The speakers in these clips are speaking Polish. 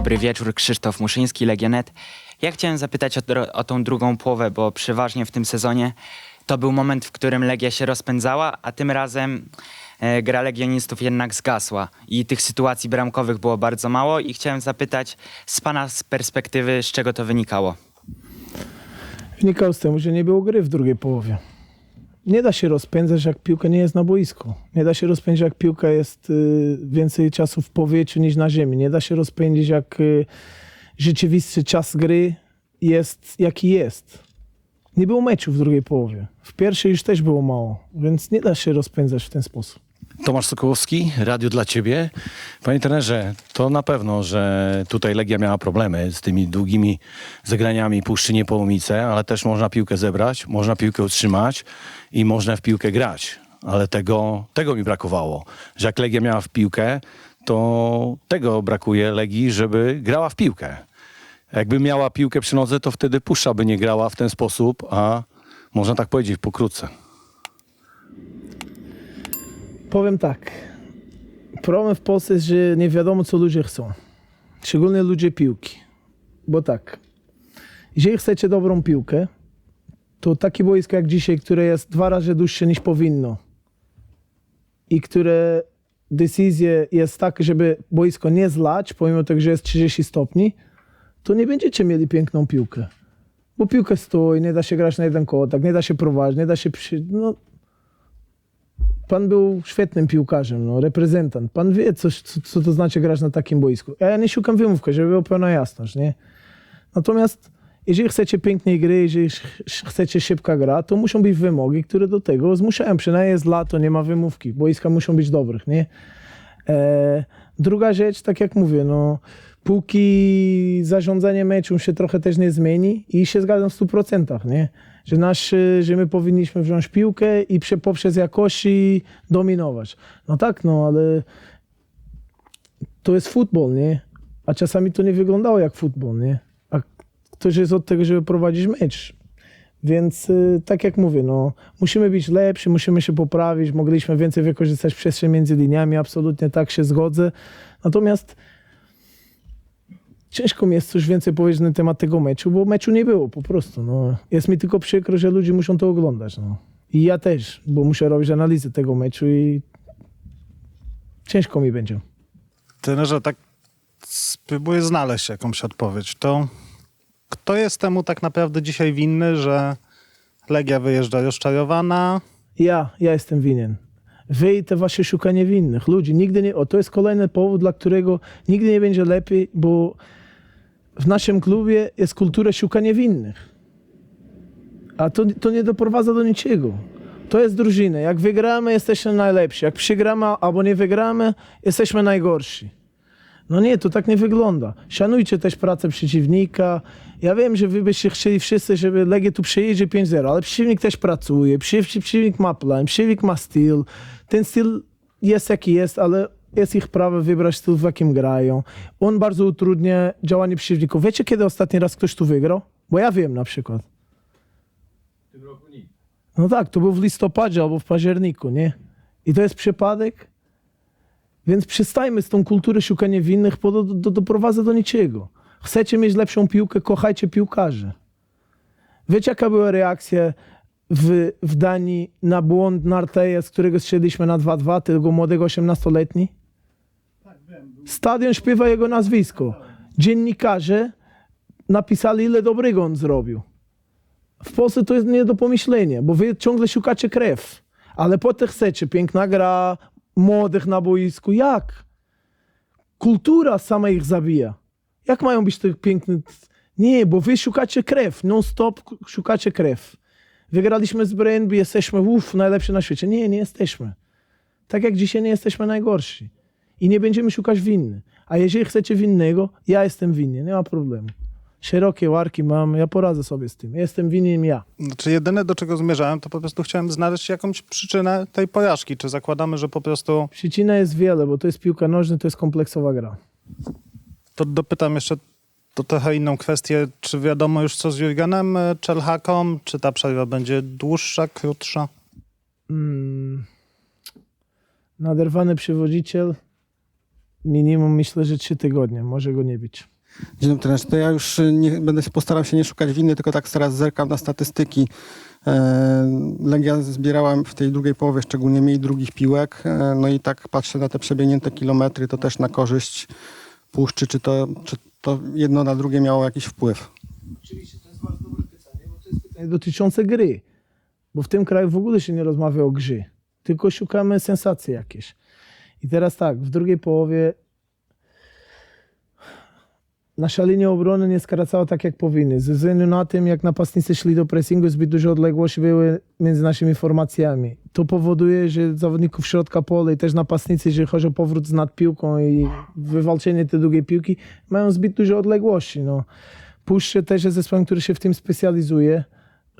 dobry wieczór, Krzysztof Muszyński, Legionet. Ja chciałem zapytać o, o tą drugą połowę, bo przeważnie w tym sezonie to był moment, w którym Legia się rozpędzała, a tym razem e, gra legionistów jednak zgasła i tych sytuacji bramkowych było bardzo mało i chciałem zapytać z pana z perspektywy, z czego to wynikało. Wynikało z tego, że nie było gry w drugiej połowie. Nie da się rozpędzać, jak piłka nie jest na boisku. Nie da się rozpędzić, jak piłka jest y, więcej czasu w powietrzu niż na ziemi. Nie da się rozpędzić, jak y, rzeczywisty czas gry jest, jaki jest. Nie było meczu w drugiej połowie. W pierwszej już też było mało, więc nie da się rozpędzać w ten sposób. Tomasz Sokołowski, radio dla Ciebie. Panie trenerze, to na pewno, że tutaj Legia miała problemy z tymi długimi zagraniami puszczynie połomice, ale też można piłkę zebrać, można piłkę utrzymać i można w piłkę grać. Ale tego, tego mi brakowało, że jak Legia miała w piłkę, to tego brakuje Legii, żeby grała w piłkę. Jakby miała piłkę przy nodze, to wtedy puszcza by nie grała w ten sposób, a można tak powiedzieć pokrótce. Powiem tak. Problem w Polsce jest, że nie wiadomo, co ludzie chcą. Szczególnie ludzie piłki. Bo tak, jeżeli chcecie dobrą piłkę, to takie boisko jak dzisiaj, które jest dwa razy dłuższe niż powinno i które decyzja jest taka, żeby boisko nie zlać, pomimo tego, że jest 30 stopni, to nie będziecie mieli piękną piłkę. Bo piłka stoi, nie da się grać na jeden kotak, nie da się prowadzić, nie da się. No, Pan był świetnym piłkarzem, no, reprezentant. Pan wie, co, co, to znaczy grać na takim boisku. Ja nie szukam wymówki, żeby była pełna jasność, nie? Natomiast jeżeli chcecie pięknej gry, jeżeli ch- chcecie szybka gra, to muszą być wymogi, które do tego zmuszają. Przynajmniej jest lato, nie ma wymówki. Boiska muszą być dobrych, nie? E, druga rzecz, tak jak mówię, no, póki zarządzanie meczu się trochę też nie zmieni i się zgadzam w 100%, nie? Że, nasz, e, że my powinniśmy wziąć piłkę i prze, poprzez jakości dominować. No tak, no, ale to jest futbol, nie? A czasami to nie wyglądało jak futbol, nie? A ktoś jest od tego, żeby prowadzić mecz. Więc y, tak jak mówię, no, musimy być lepsi, musimy się poprawić, mogliśmy więcej wykorzystać przestrzeń między liniami, absolutnie tak się zgodzę. Natomiast ciężko mi jest coś więcej powiedzieć na temat tego meczu, bo meczu nie było po prostu. No. Jest mi tylko przykro, że ludzie muszą to oglądać. No. I ja też, bo muszę robić analizę tego meczu i ciężko mi będzie. Trenerze, tak spróbuję znaleźć jakąś odpowiedź. To kto jest temu tak naprawdę dzisiaj winny, że Legia wyjeżdża rozczarowana? Ja, ja jestem winien. Wy i wasze szukanie winnych. Ludzi, nigdy nie... O, to jest kolejny powód, dla którego nigdy nie będzie lepiej, bo w naszym klubie jest kultura szukania winnych. A to, to nie doprowadza do niczego. To jest drużyna. Jak wygramy, jesteśmy najlepsi. Jak przegramy albo nie wygramy, jesteśmy najgorsi. No nie, to tak nie wygląda. Szanujcie też pracę przeciwnika. Ja wiem, że wy byście chcieli wszyscy, żeby Legia tu przyjedzie 5-0, ale przeciwnik też pracuje, przeciw- przeciwnik ma plan, przeciwnik ma styl. Ten styl jest jaki jest, ale jest ich prawo wybrać styl, w jakim grają. On bardzo utrudnia działanie przeciwników. Wiecie, kiedy ostatni raz ktoś tu wygrał? Bo ja wiem na przykład. No tak, to był w listopadzie albo w październiku, nie? I to jest przypadek? Więc przestajmy z tą kulturą szukania winnych, bo to, to doprowadza do niczego. Chcecie mieć lepszą piłkę, kochajcie piłkarzy. Wiecie, jaka była reakcja w, w Danii na błąd Narteja, z którego strzeliśmy na 2-2, tego młodego 18-letni? Stadion śpiewa jego nazwisko. Dziennikarze napisali, ile dobrego on zrobił. W Polsce to jest nie do pomyślenia, bo wy ciągle szukacie krew. Ale potem chcecie, piękna gra, młodych na boisku. Jak? Kultura sama ich zabija. Jak mają być te piękne... Nie, bo wy szukacie krew. Non-stop szukacie krew. Wygraliśmy z Brøndby, jesteśmy uff, najlepsi na świecie. Nie, nie jesteśmy. Tak jak dzisiaj nie jesteśmy najgorsi. I nie będziemy szukać winny. A jeżeli chcecie winnego, ja jestem winny, nie ma problemu. Szerokie łarki mam, ja poradzę sobie z tym. Jestem winien ja. Znaczy jedyne do czego zmierzałem, to po prostu chciałem znaleźć jakąś przyczynę tej porażki. Czy zakładamy, że po prostu... Przyczyna jest wiele, bo to jest piłka nożna, to jest kompleksowa gra. To dopytam jeszcze to trochę inną kwestię. Czy wiadomo już co z Jurgenem Czelhaką? Czy ta przerwa będzie dłuższa, krótsza? Mm. Naderwany przywodziciel. minimum myślę, że trzy tygodnie, może go nie być. Dzień dobry. To ja już nie, będę postaram się nie szukać winy, tylko tak teraz zerkam na statystyki. E, Legia zbierała w tej drugiej połowie szczególnie mniej drugich piłek. E, no i tak patrzę na te przebiegnięte kilometry, to też na korzyść Puszczy. Czy to, czy to jedno na drugie miało jakiś wpływ? Oczywiście to jest bardzo dobre pytanie, bo to jest pytanie dotyczące gry. Bo w tym kraju w ogóle się nie rozmawia o grze, tylko szukamy sensacji jakieś. I teraz tak, w drugiej połowie nasza linia obrony nie skracała tak, jak powinny. Ze względu na tym, jak napastnicy szli do pressingu, zbyt duże odległości były między naszymi formacjami. To powoduje, że zawodników środka pola i też napastnicy, jeżeli chodzi o powrót z nad piłką i wywalczenie tej długiej piłki, mają zbyt duże odległości. No. Puszcze też jest zespołem, który się w tym specjalizuje.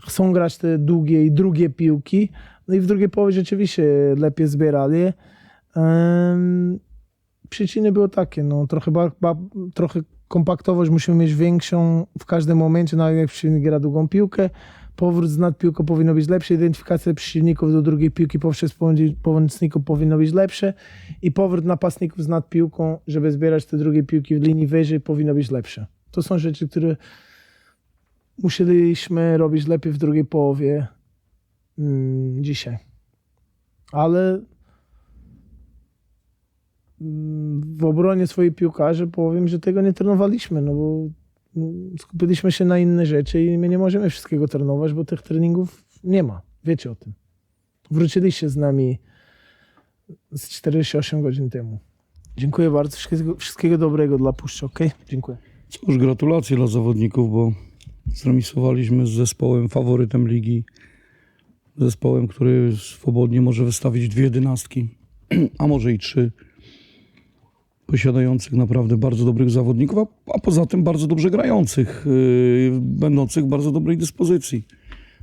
Chcą grać te długie i drugie piłki. No i w drugiej połowie rzeczywiście lepiej zbierali. Em, przyczyny były takie, no trochę, ba, ba, trochę kompaktowość musimy mieć większą w każdym momencie, nawet jak przeciwnik gra długą piłkę. Powrót z nad piłką powinno być lepszy, identyfikacja przeciwników do drugiej piłki poprzez pomocników powinno być lepsze i powrót napastników z piłką, żeby zbierać te drugie piłki w linii wyżej powinno być lepsze. To są rzeczy, które musieliśmy robić lepiej w drugiej połowie mm, dzisiaj. Ale mm, w obronie swoich piłkarzy powiem, że tego nie trenowaliśmy, no bo mm, skupiliśmy się na inne rzeczy i my nie możemy wszystkiego trenować, bo tych treningów nie ma. Wiecie o tym. Wróciliście z nami z 48 godzin temu. Dziękuję bardzo. Wszystkiego, wszystkiego dobrego dla Puszczy, ok? Dziękuję. Cóż, gratulacje dla zawodników, bo zremisowaliśmy z zespołem faworytem ligi. Zespołem, który swobodnie może wystawić dwie jedenastki, a może i trzy. Posiadających naprawdę bardzo dobrych zawodników, a, a poza tym bardzo dobrze grających, yy, będących w bardzo dobrej dyspozycji,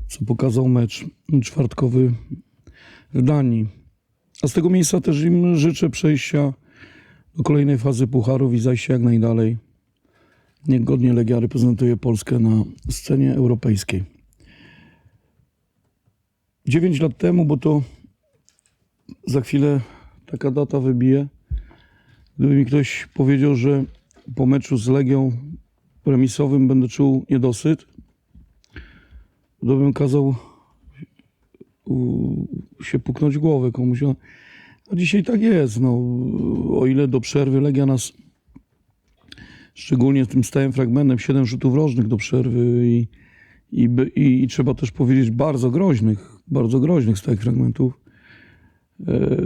co pokazał mecz czwartkowy w Danii. A z tego miejsca też im życzę przejścia do kolejnej fazy pucharów i zajścia jak najdalej. Niech godnie Legia reprezentuje Polskę na scenie europejskiej. 9 lat temu, bo to za chwilę taka data wybije. Gdyby mi ktoś powiedział, że po meczu z Legią remisowym będę czuł niedosyt, to bym kazał się puknąć głowę komuś. A a dzisiaj tak jest. No, o ile do przerwy Legia nas szczególnie tym stałym fragmentem, 7 rzutów rożnych do przerwy i, i, i, i trzeba też powiedzieć bardzo groźnych, bardzo groźnych stałych fragmentów, e,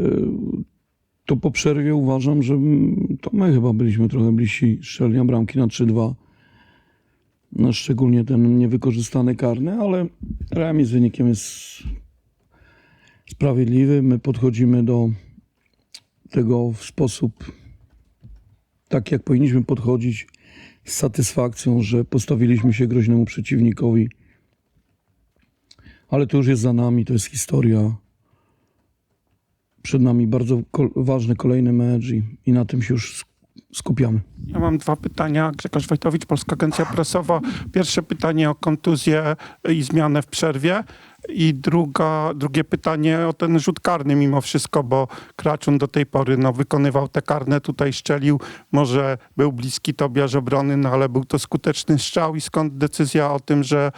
to po przerwie uważam, że to my chyba byliśmy trochę bliżsi strzelenia bramki na 3-2. No, szczególnie ten niewykorzystany karny, ale remis wynikiem jest sprawiedliwy. My podchodzimy do tego w sposób tak jak powinniśmy podchodzić z satysfakcją, że postawiliśmy się groźnemu przeciwnikowi. Ale to już jest za nami, to jest historia. Przed nami bardzo ważny kolejny mecz i, i na tym się już sk- skupiamy. Ja mam dwa pytania. Grzegorz Wojtowicz, Polska Agencja Prasowa. Pierwsze pytanie o kontuzję i zmianę w przerwie. I druga, drugie pytanie o ten rzut karny mimo wszystko, bo Kraczun do tej pory no, wykonywał te karne, tutaj szczelił. Może był bliski Tobiasz obrony, no ale był to skuteczny strzał i skąd decyzja o tym, że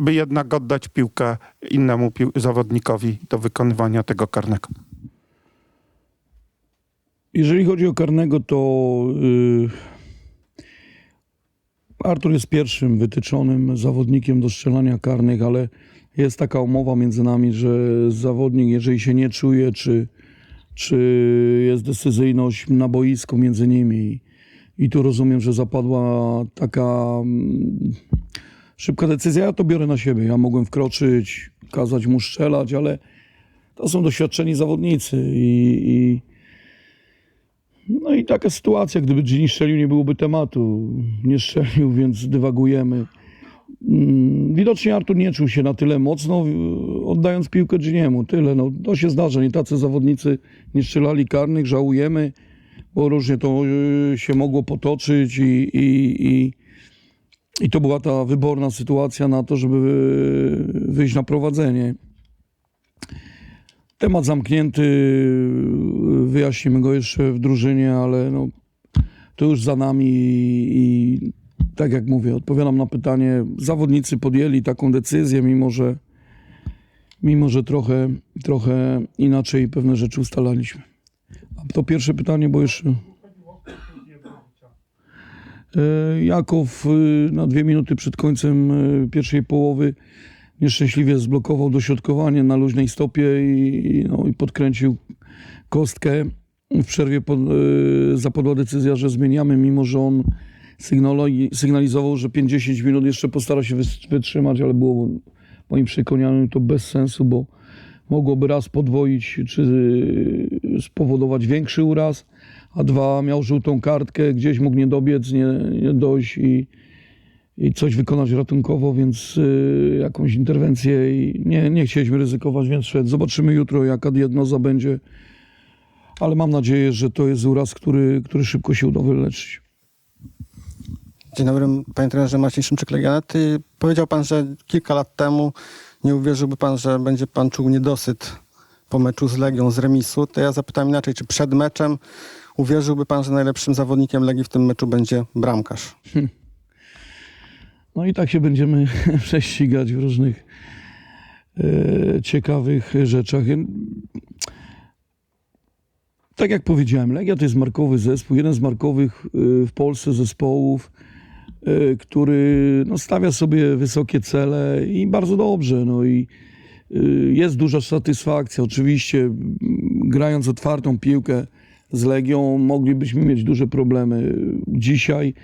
by jednak oddać piłkę innemu pił- zawodnikowi do wykonywania tego karnego. Jeżeli chodzi o karnego, to yy, Artur jest pierwszym wytyczonym zawodnikiem do strzelania karnych, ale jest taka umowa między nami, że zawodnik, jeżeli się nie czuje, czy, czy jest decyzyjność na boisku między nimi i tu rozumiem, że zapadła taka mm, szybka decyzja, ja to biorę na siebie. Ja mogłem wkroczyć, kazać mu strzelać, ale to są doświadczeni zawodnicy i, i no i taka sytuacja, gdyby Gini strzelił, nie byłoby tematu. Nie strzelił, więc dywagujemy. Mm, Widocznie Artur nie czuł się na tyle mocno, oddając piłkę Giniemu. Tyle. No, to się zdarza. Nie tacy zawodnicy nie strzelali karnych, żałujemy, bo różnie to y, się mogło potoczyć i, i, i, i to była ta wyborna sytuacja na to, żeby wyjść na prowadzenie. Temat zamknięty wyjaśnimy go jeszcze w drużynie, ale no, to już za nami i, i tak jak mówię, odpowiadam na pytanie. Zawodnicy podjęli taką decyzję, mimo że, mimo że trochę, trochę inaczej pewne rzeczy ustalaliśmy. A to pierwsze pytanie, bo jeszcze... E, Jakow y, na dwie minuty przed końcem y, pierwszej połowy nieszczęśliwie zblokował dośrodkowanie na luźnej stopie i, i, no, i podkręcił kostkę. W przerwie pod, y, zapadła decyzja, że zmieniamy, mimo że on sygnalizował, że 50 minut jeszcze postara się wytrzymać, ale było moim przekonaniu to bez sensu, bo mogłoby raz podwoić, czy y, spowodować większy uraz, a dwa miał żółtą kartkę, gdzieś mógł nie dobiec, nie, nie dojść i, i coś wykonać ratunkowo, więc y, jakąś interwencję i nie, nie chcieliśmy ryzykować, więc szedł. Zobaczymy jutro, jaka diagnoza będzie, ale mam nadzieję, że to jest uraz, który, który szybko się uda wyleczyć. Dzień dobry, panie trenerze Marcin Szymczyk Legionet. Y, Powiedział pan, że kilka lat temu nie uwierzyłby pan, że będzie pan czuł niedosyt po meczu z Legią, z remisu. To ja zapytam inaczej, czy przed meczem uwierzyłby pan, że najlepszym zawodnikiem Legii w tym meczu będzie bramkarz? No i tak się będziemy prześcigać w różnych e, ciekawych rzeczach. Tak jak powiedziałem, Legia to jest markowy zespół, jeden z markowych e, w Polsce zespołów, e, który no, stawia sobie wysokie cele i bardzo dobrze. No i e, jest duża satysfakcja. Oczywiście grając otwartą piłkę z Legią moglibyśmy mieć duże problemy. Dzisiaj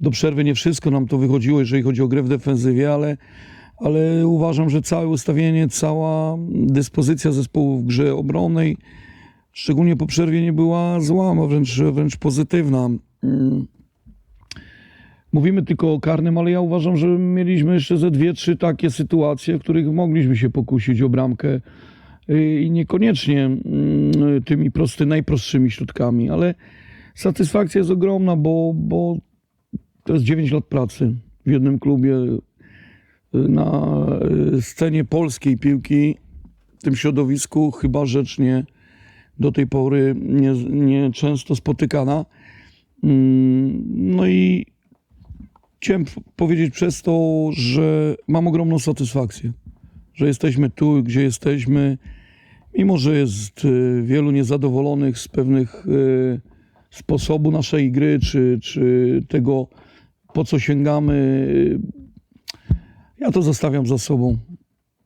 do przerwy nie wszystko nam to wychodziło, jeżeli chodzi o grę w defensywie, ale, ale uważam, że całe ustawienie, cała dyspozycja zespołu w grze obronnej, szczególnie po przerwie nie była zła, a wręcz, wręcz pozytywna. Mm. Mówimy tylko o karnym, ale ja uważam, że mieliśmy jeszcze ze dwie, trzy takie sytuacje, w których mogliśmy się pokusić o bramkę y, i niekoniecznie mm, tymi prosty, najprostszymi środkami, ale satysfakcja jest ogromna, bo, bo to jest 9 lat pracy w jednym klubie y, na y, scenie polskiej piłki, w tym środowisku chyba rzecz nie do tej pory nie, nie spotykana. Mm, No i chciałem powiedzieć przez to, że mam ogromną satysfakcję, że jesteśmy tu, gdzie jesteśmy, mimo że jest y, wielu niezadowolonych z pewnych y, sposobu naszej gry, czy, czy tego, po co sięgamy. Ja to zostawiam za sobą.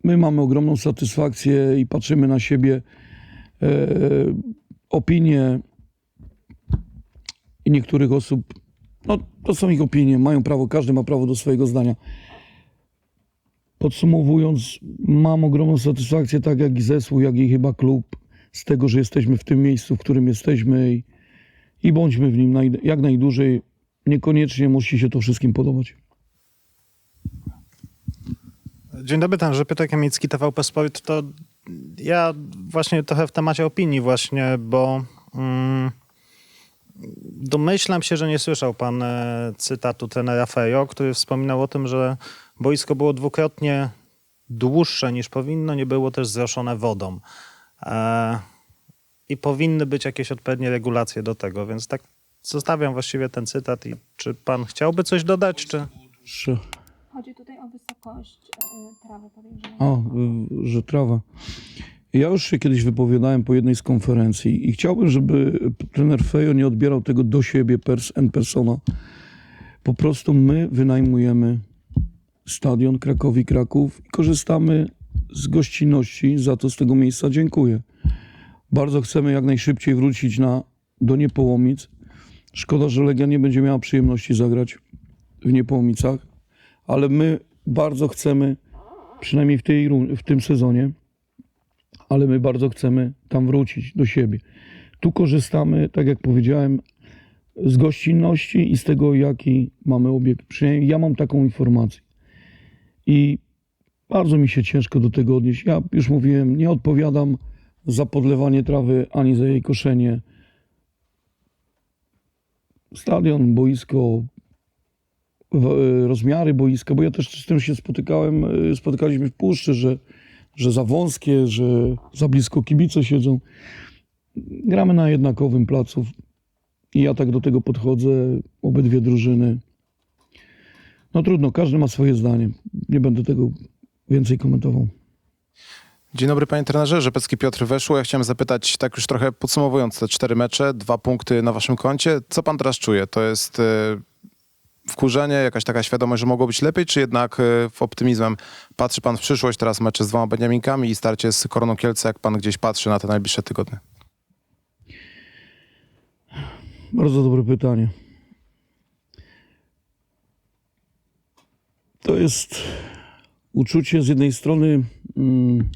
My mamy ogromną satysfakcję i patrzymy na siebie. E, opinie niektórych osób, no to są ich opinie, mają prawo, każdy ma prawo do swojego zdania. Podsumowując, mam ogromną satysfakcję, tak jak i zespół, jak i chyba klub, z tego, że jesteśmy w tym miejscu, w którym jesteśmy i, i bądźmy w nim naj, jak najdłużej. Niekoniecznie musi się to wszystkim podobać. Dzień dobry, ten, że Piotr Kamiński, TVP Sport, to ja właśnie trochę w temacie opinii właśnie, bo mm, domyślam się, że nie słyszał pan e, cytatu trenera Fejo, który wspominał o tym, że boisko było dwukrotnie dłuższe niż powinno, nie było też zroszone wodą. E, I powinny być jakieś odpowiednie regulacje do tego, więc tak zostawiam właściwie ten cytat i czy pan chciałby coś dodać, czy... Chodzi tutaj o wysokość e, trawy podejrzewanej. a, y, że trawa. Ja już się kiedyś wypowiadałem po jednej z konferencji i chciałbym, żeby trener Fejo nie odbierał tego do siebie pers en persona. Po prostu my wynajmujemy stadion Krakowi Kraków i korzystamy z gościnności. Za to z tego miejsca dziękuję. Bardzo chcemy jak najszybciej wrócić na, do Niepołomic. Szkoda, że Legia nie będzie miała przyjemności zagrać w Niepołomicach, ale my bardzo chcemy, przynajmniej w, tej, w tym sezonie, ale my bardzo chcemy tam wrócić do siebie. Tu korzystamy, tak jak powiedziałem, z gościnności i z tego, jaki mamy obiekt. Przynajmniej ja mam taką informację. I bardzo mi się ciężko do tego odnieść. Ja już mówiłem, nie odpowiadam za podlewanie trawy ani za jej koszenie. Stadion, boisko, rozmiary boiska, bo ja też z tym się spotykałem, y, spotykaliśmy w puszczy, że, że za wąskie, że za blisko kibice siedzą. gramy na jednakowym placu i ja tak do tego podchodzę, obydwie drużyny. No trudno, każdy ma swoje zdanie. Nie będę tego więcej komentował. Dzień dobry panie trenerze, Rzepecki Piotr Weszło. Ja chciałem zapytać, tak już trochę podsumowując te cztery mecze, dwa punkty na waszym koncie. Co pan teraz czuje? To jest e, wkurzenie, jakaś taka świadomość, że mogło być lepiej, czy jednak e, w optymizmem patrzy pan w przyszłość, teraz mecze z dwoma Beniaminkami i starcie z Koroną Kielce, jak pan gdzieś patrzy na te najbliższe tygodnie? Bardzo dobre pytanie. To jest uczucie z jednej strony mm,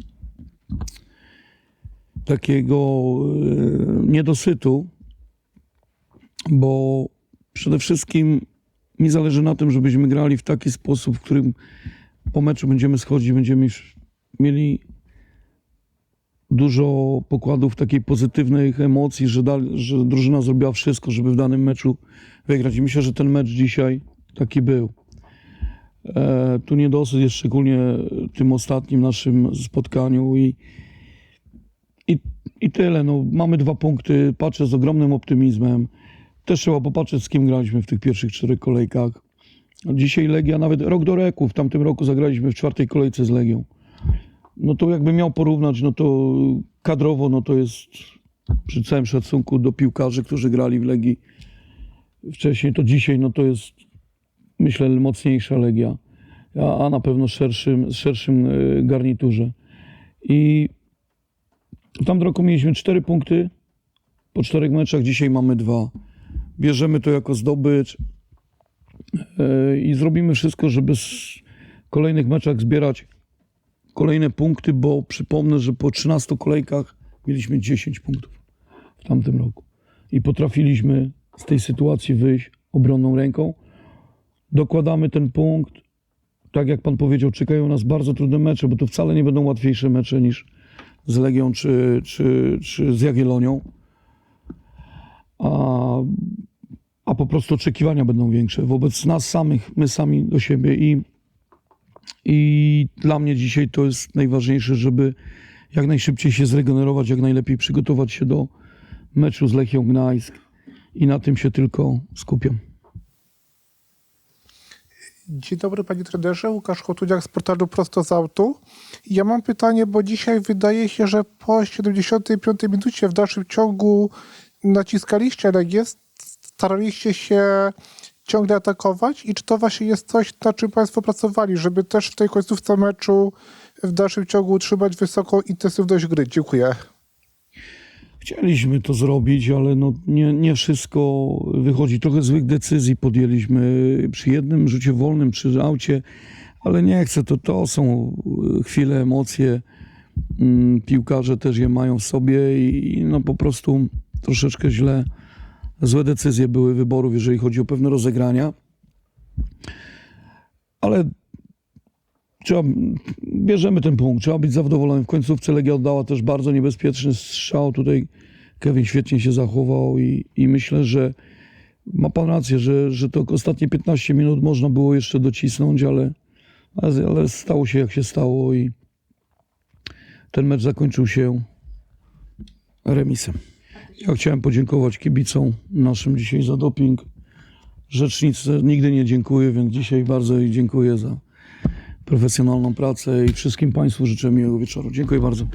takiego e, niedosytu, bo przede wszystkim mi zależy na tym, żebyśmy grali w taki sposób, w którym po meczu będziemy schodzić, będziemy mieli dużo pokładów takiej pozytywnych emocji, że, dal, że drużyna zrobiła wszystko, żeby w danym meczu wygrać. I myślę, że ten mecz dzisiaj taki był. E, tu niedosyt jest szczególnie tym ostatnim naszym spotkaniu i, i, i tyle. No, mamy dwa punkty, patrzę z ogromnym optymizmem. Też trzeba popatrzeć, z kim graliśmy w tych pierwszych czterech kolejkach. Dzisiaj Legia, nawet rok do roku, w tamtym roku zagraliśmy w czwartej kolejce z Legią no to jakby miał porównać, no to kadrowo, no to jest przy całym szacunku do piłkarzy, którzy grali w Legii wcześniej, to dzisiaj, no to jest myślę mocniejsza Legia, a, a na pewno szerszym, szerszym e, garniturze. I w tamtym roku mieliśmy cztery punkty po czterech meczach, dzisiaj mamy dwa. Bierzemy to jako zdobycz e, i zrobimy wszystko, żeby z kolejnych meczach zbierać kolejne punkty, bo przypomnę, że po 13 kolejkach mieliśmy 10 punktów w tamtym roku. I potrafiliśmy z tej sytuacji wyjść obronną ręką. Dokładamy ten punkt. Tak jak pan powiedział, czekają nas bardzo trudne mecze, bo to wcale nie będą łatwiejsze mecze niż z Legią czy, czy, czy z Jagiellonią. A, po prostu oczekiwania będą większe wobec nas samych, my sami do siebie i i dla mnie dzisiaj to jest najważniejsze, żeby jak najszybciej się zregenerować, jak najlepiej przygotować się do meczu z Lechią Gdańsk i na tym się tylko skupiam. Dzień dobry panie trenerze, Łukasz Chotudziak z portalu Prosto z Autu. Ja mam pytanie, bo dzisiaj wydaje się, że po 75 minucie w dalszym ciągu naciskaliście Legię, staraliście się ciągle atakować i czy to właśnie jest coś, nad czym państwo pracowali, żeby też w tej końcówce meczu w dalszym ciągu utrzymać wysoką intensywność gry? Dziękuję. Chcieliśmy to zrobić, ale no nie, nie wszystko wychodzi. Trochę złych decyzji podjęliśmy przy jednym rzucie wolnym, przy aucie, ale nie chcę. To, to są chwile, emocje. Mm, Piłkarze też je mają w sobie i no po prostu troszeczkę źle złe decyzje były wyborów, jeżeli chodzi o pewne rozegrania. Ale trzeba, bierzemy ten punkt, trzeba być zadowolonym. W końcówce Legia oddała też bardzo niebezpieczny strzał. Tutaj Kevin świetnie się zachował i, i myślę, że ma pan rację, że, że to ostatnie 15 minut można było jeszcze docisnąć, ale, ale stało się jak się stało i ten mecz zakończył się remisem. Ja chciałem podziękować kibicom naszym dzisiaj za doping. Rzecznicy nigdy nie dziękuję, więc dzisiaj bardzo jej dziękuję za profesjonalną pracę i wszystkim Państwu życzę miłego wieczoru. Dziękuję bardzo.